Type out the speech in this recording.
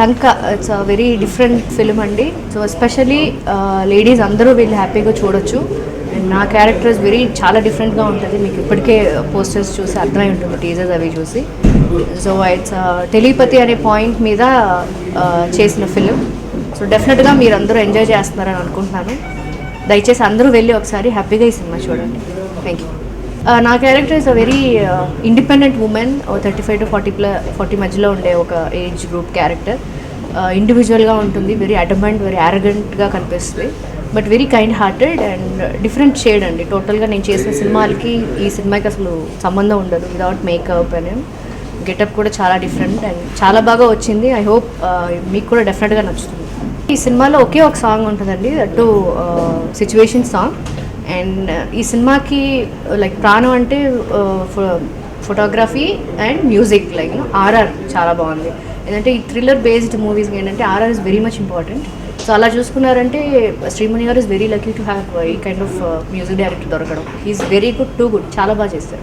Lanka it's a very different film అండి. So especially ladies అందరూ వీళ్ళు హ్యాపీగా చూడొచ్చు. అండ్ నా క్యారెక్టర్ ఇస్ వెరీ చాలా డిఫరెంట్గా ఉంటుంది. మీకు ఇప్పటికే పోస్టర్స్ చూసి అర్థమై ఉంటుంది టీజర్స్ అవి చూసి. సో ఇట్స్ టెలిపతి అనే పాయింట్ మీద uh, చేసిన ఫిలిం సో డెఫినెట్గా మీరు అందరూ ఎంజాయ్ చేస్తున్నారని అనుకుంటున్నాను. దయచేసి అందరూ వెళ్ళి ఒకసారి హ్యాపీగా ఈ సినిమా చూడండి. థ్యాంక్ యూ Uh, నా character is a very independent woman thirty five to forty ప్ల forty మధ్యలో ఉండే ఒక ఏజ్ గ్రూప్ క్యారెక్టర్ ఇండివిజువల్గా ఉంటుంది వెరీ అటమెంట్ వెరీ యారగెంట్గా కనిపిస్తుంది. But very kind hearted and different shade అండి టోటల్గా నేను చేసిన సినిమాలకి ఈ సినిమాకి అసలు సంబంధం ఉండదు. వితౌట్ మేకప్ అని. గెటప్ కూడా చాలా డిఫరెంట్ అండ్ చాలా బాగా వచ్చింది. ఐ హోప్ uh, మీకు కూడా డెఫినెట్గా నచ్చుతుంది. ఈ సినిమాలో ఒకే ఒక సాంగ్ ఉంటుందండి. అటు సిచ్యువేషన్ సాంగ్ అండ్ uh, ఈ సినిమాకి uh, లైక్ ప్రాణం అంటే uh, photography and music like RR చాలా బాగుంది. ఎందుకంటే ఈ థ్రిల్లర్ బేస్డ్ మూవీస్ ఏంటంటే RR is very much important so అలా చూసుకున్నారంటే Srimani garu is very lucky to have ఈ కైండ్ ఆఫ్ మ్యూజిక్ డైరెక్టర్ దొరకడం. Is very good too good చాలా బాగా చేస్తారు.